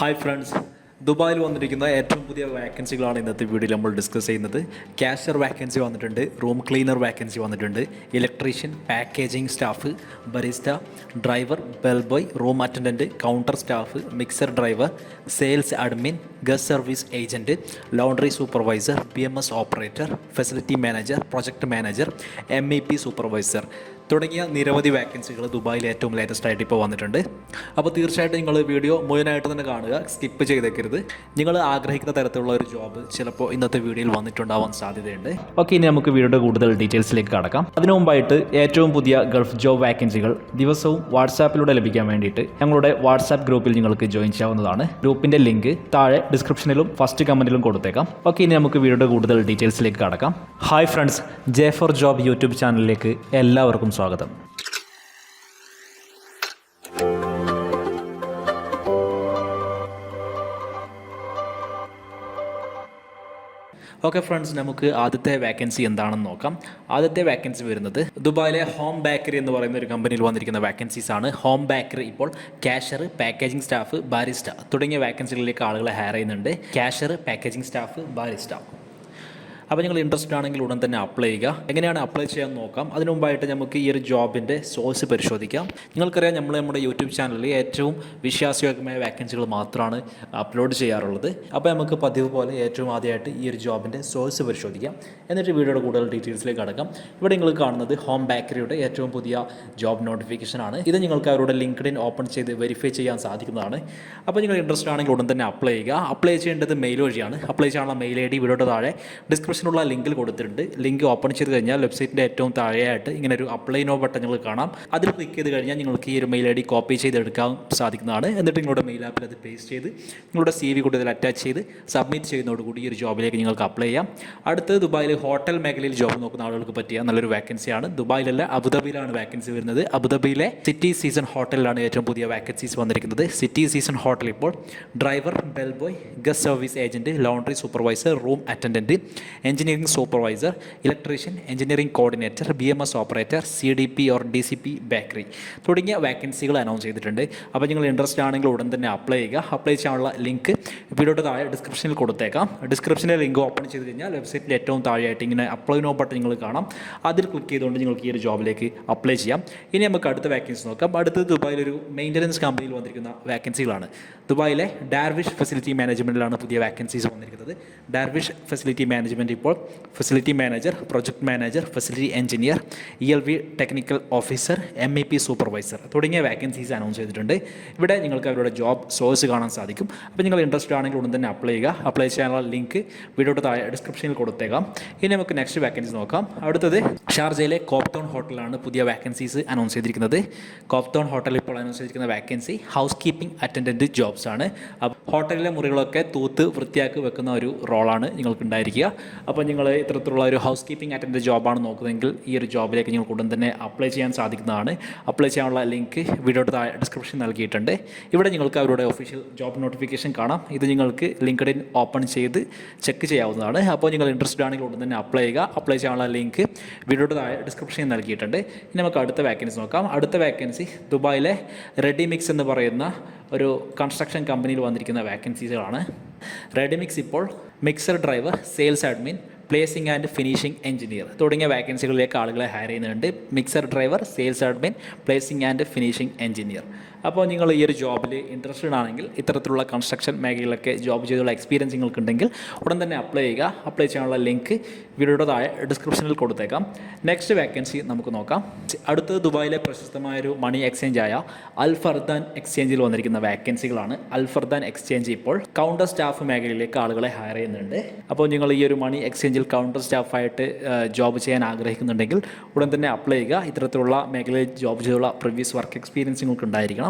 Hi friends ദുബായിൽ വന്നിരിക്കുന്ന ഏറ്റവും പുതിയ വാക്കൻസികളാണ് ഇന്നത്തെ വീഡിയോയിൽ നമ്മൾ ഡിസ്കസ് ചെയ്യുന്നത്. ക്യാഷർ വാക്കൻസി വന്നിട്ടുണ്ട് റൂം ക്ലീനർ വാക്കൻസി വന്നിട്ടുണ്ട് electrician packaging staff barista driver bell boy room attendant counter staff mixer driver sales admin guest service agent laundry supervisor B M S operator facility manager project manager M E P supervisor തുടങ്ങിയ നിരവധി വാക്കൻസികൾ ദുബായിൽ ഏറ്റവും latest ആയിട്ട് ഇപ്പോൾ വന്നിട്ടുണ്ട്. അപ്പോൾ തീർച്ചയായിട്ടും നിങ്ങൾ വീഡിയോ മുഴുവനായിട്ട് തന്നെ കാണുക സ്കിപ്പ് ചെയ്തേക്കരുത്. നിങ്ങൾ ആഗ്രഹിക്കുന്ന തരത്തിലുള്ള ഒരു ജോബ് ചിലപ്പോൾ ഇന്നത്തെ വീഡിയോയിൽ വന്നിട്ടുണ്ടാവാൻ സാധ്യതയുണ്ട്. ഓക്കെ ഇനി നമുക്ക് വീഡിയോയുടെ കൂടുതൽ ഡീറ്റെയിൽസിലേക്ക് കടക്കാം. അതിനു മുമ്പായിട്ട് ഏറ്റവും പുതിയ ഗൾഫ് ജോബ് വാക്കൻസികൾ ദിവസവും വാട്സാപ്പിലൂടെ ലഭിക്കാൻ വേണ്ടിയിട്ട് ഞങ്ങളുടെ വാട്സാപ്പ് ഗ്രൂപ്പിൽ നിങ്ങൾക്ക് ജോയിൻ ചെയ്യാവുന്നതാണ്. ഗ്രൂപ്പിന്റെ ലിങ്ക് താഴെ ഡിസ്ക്രിപ്ഷനിലും ഫസ്റ്റ് കമന്റിലും കൊടുത്തേക്കാം. ഓക്കെ ഇനി നമുക്ക് വീഡിയോയുടെ കൂടുതൽ ഡീറ്റെയിൽസിലേക്ക് കടക്കാം. Hi friends J four job YouTube ചാനലിലേക്ക് എല്ലാവർക്കും സ്വാഗതം. ഓക്കെ ഫ്രണ്ട്സ് നമുക്ക് ആദ്യത്തെ വാക്കൻസി എന്താണെന്ന് നോക്കാം. ആദ്യത്തെ വാക്കൻസി വരുന്നത് ദുബായിലെ ഹോം ബേക്കറി എന്ന് പറയുന്ന ഒരു കമ്പനിയിൽ വന്നിരിക്കുന്ന വാക്കൻസീസ് ആണ്. ഹോം ബേക്കറി ഇപ്പോൾ ക്യാഷർ പാക്കേജിംഗ് സ്റ്റാഫ് ബാരിസ്റ്റ തുടങ്ങിയ വാക്കൻസികളിലേക്ക് ആളുകളെ ഹയർ ചെയ്യുന്നുണ്ട്. ക്യാഷർ പാക്കേജിംഗ് സ്റ്റാഫ് ബാരിസ്റ്റ അപ്പോൾ നിങ്ങൾ ഇൻട്രസ്റ്റഡ് ആണെങ്കിൽ ഉടൻ തന്നെ അപ്ലൈ ചെയ്യുക. എങ്ങനെയാണ് അപ്ലൈ ചെയ്യാൻ നോക്കാം. അതിനു മുമ്പായിട്ട് നമുക്ക് ഈ ഒരു ജോബിന്റെ സോഴ്സ് പരിശോധിക്കാം. നിങ്ങൾക്കറിയാം നമ്മൾ നമ്മുടെ യൂട്യൂബ് ചാനലിൽ ഏറ്റവും വിശ്വാസയോഗ്യമായ വാക്കൻസികൾ മാത്രമാണ് അപ്ലോഡ് ചെയ്യാറുള്ളത്. അപ്പോൾ നമുക്ക് പതിവ് പോലെ ഏറ്റവും ആദ്യമായിട്ട് ഈ ഒരു ജോബിന്റെ സോഴ്സ് പരിശോധിക്കാം. എന്നിട്ട് വീഡിയോയുടെ കൂടുതൽ ഡീറ്റെയിൽസിലേക്ക് അടക്കാം. ഇവിടെ നിങ്ങൾ കാണുന്നത് ഹോം ബേക്കറിയുടെ ഏറ്റവും പുതിയ ജോബ് നോട്ടിഫിക്കേഷൻ ആണ്. ഇത് നിങ്ങൾക്ക് അവരുടെ ലിങ്ക്ഡിൻ ഓപ്പൺ ചെയ്ത് വെരിഫൈ ചെയ്യാൻ സാധിക്കുന്നതാണ്. അപ്പോൾ നിങ്ങൾ ഇൻട്രസ്റ്റ് ആണെങ്കിൽ ഉടൻ തന്നെ അപ്ലൈ ചെയ്യുക. അപ്ലൈ ചെയ്യേണ്ടത് മെയിൽ വഴിയാണ്. അപ്ലൈ ചെയ്യാനുള്ള മെയിൽ ഐ ഡി വീഡിയോയുടെ താഴെ ഡിസ്ക്രിപ്ഷനുള്ള ലിങ്കിൽ കൊടുത്തിട്ടുണ്ട്. ലിങ്ക് ഓപ്പൺ ചെയ്ത് കഴിഞ്ഞാൽ വെബ്സൈറ്റിന്റെ ഏറ്റവും താഴെയായിട്ട് ഇങ്ങനെ ഒരു അപ്ലൈ നോ ബട്ടൺ നിങ്ങൾ കാണാം. അതിൽ ക്ലിക്ക് ചെയ്ത് കഴിഞ്ഞാൽ നിങ്ങൾക്ക് ഈ ഒരു മെയിൽ ഐ ഡി കോപ്പി ചെയ്തെടുക്കാൻ സാധിക്കുന്നതാണ്. എന്നിട്ട് നിങ്ങളുടെ മെയിൽ ആപ്പിൽ അത് പേസ്റ്റ് ചെയ്ത് നിങ്ങളുടെ സി വി കൂടി ഇതിൽ അറ്റാച്ച് ചെയ്ത് സബ്മിറ്റ് ചെയ്യുന്നതോടുകൂടി ഈ ഒരു ജോബിലേക്ക് നിങ്ങൾക്ക് അപ്ലൈ ചെയ്യാം. അടുത്തത് ദുബായിൽ ഹോട്ടൽ മേഖലയിൽ ജോബ് നോക്കുന്ന ആളുകൾക്ക് പറ്റിയ നല്ലൊരു വാക്കൻസിയാണ്. ദുബായിലല്ല അബുദാബിയിലാണ് വാക്കൻസി വരുന്നത്. അബുദാബിയിലെ സിറ്റി സീസൺ ഹോട്ടലിലാണ് ഏറ്റവും പുതിയ വാക്കൻസീസ് വന്നിരിക്കുന്നത്. സിറ്റി സീസൺ ഹോട്ടൽ ഇപ്പോൾ driver bell boy guest service agent laundry supervisor room attendant engineering supervisor electrician engineering coordinator B M S operator C D P or D C P bakery തുടങ്ങിയ വാക്കൻസികൾ announce ചെയ്തിട്ടുണ്ട്. അപ്പോൾ നിങ്ങൾ interest ആണെങ്കിൽ ഉടൻ തന്നെ apply ചെയ്യുക. അപ്ലൈ ചെയ്യാനുള്ള ലിങ്ക് വീഡിയോയുടെ താഴെ ഡിസ്ക്രിപ്ഷനിൽ കൊടുത്തേക്കാം. ഡിസ്ക്രിപ്ഷനിലെ ലിങ്ക് ഓപ്പൺ ചെയ്ത് കഴിഞ്ഞാൽ വെബ്സൈറ്റിന്റെ ഏറ്റവും താഴെയായിട്ട് ഇങ്ങനെ അപ്ലൈ നോ ബട്ടൺ നിങ്ങൾ കാണാം. അതിൽ ക്ലിക്ക് ചെയ്തുകൊണ്ട് നിങ്ങൾക്ക് ഈ ഒരു ജോബിലേക്ക് അപ്ലൈ ചെയ്യാം. ഇനി നമുക്ക് അടുത്ത വാക്കൻസി നോക്കാം. അടുത്തത് ദുബായിലൊരു മെയിന്റനൻസ് കമ്പനിയിൽ വന്നിരിക്കുന്ന വാക്കൻസികളാണ് ദുബായിലെ ഡാർവിഷ് ഫെസിലിറ്റി മാനേജ്മെന്റിലാണ് പുതിയ വാക്കൻസീസ് വന്നിരിക്കുന്നത്. ഡാർവിഷ് ഫെസിലിറ്റി മാനേജ്മെന്റ് ഇപ്പോൾ facility manager project manager facility engineer E L V technical officer M E P supervisor തുടങ്ങിയ വാക്കൻസീസ് അനൗൺസ് ചെയ്തിട്ടുണ്ട്. ഇവിടെ നിങ്ങൾക്ക് അവരുടെ ജോബ് സോഴ്സ് കാണാൻ സാധിക്കും. അപ്പോൾ നിങ്ങൾ ഇൻട്രസ്റ്റ് ആണെങ്കിൽ ഉടൻ തന്നെ അപ്ലൈ ചെയ്യുക. അപ്ലൈ ചെയ്യാനുള്ള ലിങ്ക് വീഡിയോയുടെ താഴെ ഡിസ്ക്രിപ്ഷനിൽ കൊടുത്തേക്കാം. ഇനി നമുക്ക് നെക്സ്റ്റ് വാക്കൻസി നോക്കാം. അടുത്തത് ഷാർജയിലെ കോപ്തോൺ ഹോട്ടലാണ് പുതിയ വാക്കൻസീസ് അനൗൺസ് ചെയ്തിരിക്കുന്നത്. കോപ്തോൺ ഹോട്ടൽ ഇപ്പോൾ അനൗൺസ് ചെയ്തിരിക്കുന്ന vacancy housekeeping attendant jobs ആണ് ഹോട്ടലിലെ മുറികളൊക്കെ തൂത്ത് വൃത്തിയാക്കി വെക്കുന്ന ഒരു റോളാണ് നിങ്ങൾക്ക് ഉണ്ടായിരിക്കുക അപ്പോൾ നിങ്ങൾ ഇത്തരത്തിലുള്ള ഒരു ഹൗസ് കീപ്പിംഗ് അറ്റൻഡന്റ് ജോബാണ് നോക്കുന്നതെങ്കിൽ ഈ ഒരു ജോബിലേക്ക് നിങ്ങൾക്ക് ഉടൻ തന്നെ അപ്ലൈ ചെയ്യാൻ സാധിക്കുന്നതാണ്. അപ്ലൈ ചെയ്യാനുള്ള ലിങ്ക് വീഡിയോയുടെ താഴെ ഡിസ്ക്രിപ്ഷൻ നൽകിയിട്ടുണ്ട്. ഇവിടെ നിങ്ങൾക്ക് അവരുടെ ഒഫീഷ്യൽ ജോബ് നോട്ടിഫിക്കേഷൻ കാണാം. ഇത് നിങ്ങൾക്ക് ലിങ്ക്ഡിൻ ഓപ്പൺ ചെയ്ത് ചെക്ക് ചെയ്യാവുന്നതാണ്. അപ്പോൾ നിങ്ങൾ ഇൻട്രസ്റ്റഡ് ആണെങ്കിൽ ഉടൻ തന്നെ അപ്ലൈ ചെയ്യുക. അപ്ലൈ ചെയ്യാനുള്ള ലിങ്ക് വീഡിയോയുടെ താഴെ ഡിസ്ക്രിപ്ഷനിൽ നൽകിയിട്ടുണ്ട്. ഇനി നമുക്ക് അടുത്ത വാക്കൻസി നോക്കാം. അടുത്ത വാക്കൻസി ദുബായിലെ റെഡി മിക്സ് എന്ന് പറയുന്ന ഒരു കൺസ്ട്രക്ഷൻ കമ്പനിയിൽ വന്നിരിക്കുന്ന വാക്കൻസീസുകളാണ് റെഡിമിക്സ് ഇപ്പോൾ mixer driver sales admin placing and finishing engineer തുടങ്ങിയ വാക്കൻസികളിലേക്ക് ആളുകളെ ഹയർ ചെയ്യുന്നുണ്ട്. Mixer driver sales admin placing and finishing engineer അപ്പോൾ നിങ്ങൾ ഈ ഒരു ജോബിൽ ഇൻട്രസ്റ്റഡ് ആണെങ്കിൽ ഇത്തരത്തിലുള്ള കൺസ്ട്രക്ഷൻ മേഖലയിലൊക്കെ ജോബ് ചെയ്തുള്ള എക്സ്പീരിയൻസ് നിങ്ങൾക്കുണ്ടെങ്കിൽ ഉടൻ തന്നെ അപ്ലൈ ചെയ്യുക. അപ്ലൈ ചെയ്യാനുള്ള ലിങ്ക് വീഡിയോയുടെ ഡിസ്ക്രിപ്ഷനിൽ കൊടുത്തേക്കാം. നെക്സ്റ്റ് വേക്കൻസി നമുക്ക് നോക്കാം. അടുത്തത് ദുബായിലെ പ്രശസ്തമായ ഒരു മണി എക്സ്ചേഞ്ചായ ആയ അൽ ഫർദാൻ എക്സ്ചേഞ്ചിൽ വന്നിരിക്കുന്ന വേക്കൻസികളാണ് അൽ ഫർദാൻ എക്സ്ചേഞ്ച് ഇപ്പോൾ കൗണ്ടർ സ്റ്റാഫ് മേഖലയിലേക്ക് ആളുകളെ ഹയർ ചെയ്യുന്നുണ്ട്. അപ്പോൾ നിങ്ങൾ ഈ ഒരു മണി എക്സ്ചേഞ്ചിൽ കൗണ്ടർ സ്റ്റാഫായിട്ട് ജോബ് ചെയ്യാൻ ആഗ്രഹിക്കുന്നുണ്ടെങ്കിൽ ഉടൻ തന്നെ അപ്ലൈ ചെയ്യുക. ഇത്തരത്തിലുള്ള മേഖലയിൽ ജോബ് ചെയ്തുള്ള പ്രീവിയസ് വർക്ക് എക്സ്പീരിയൻസ് നിങ്ങൾക്ക് ഉണ്ടായിരിക്കണം.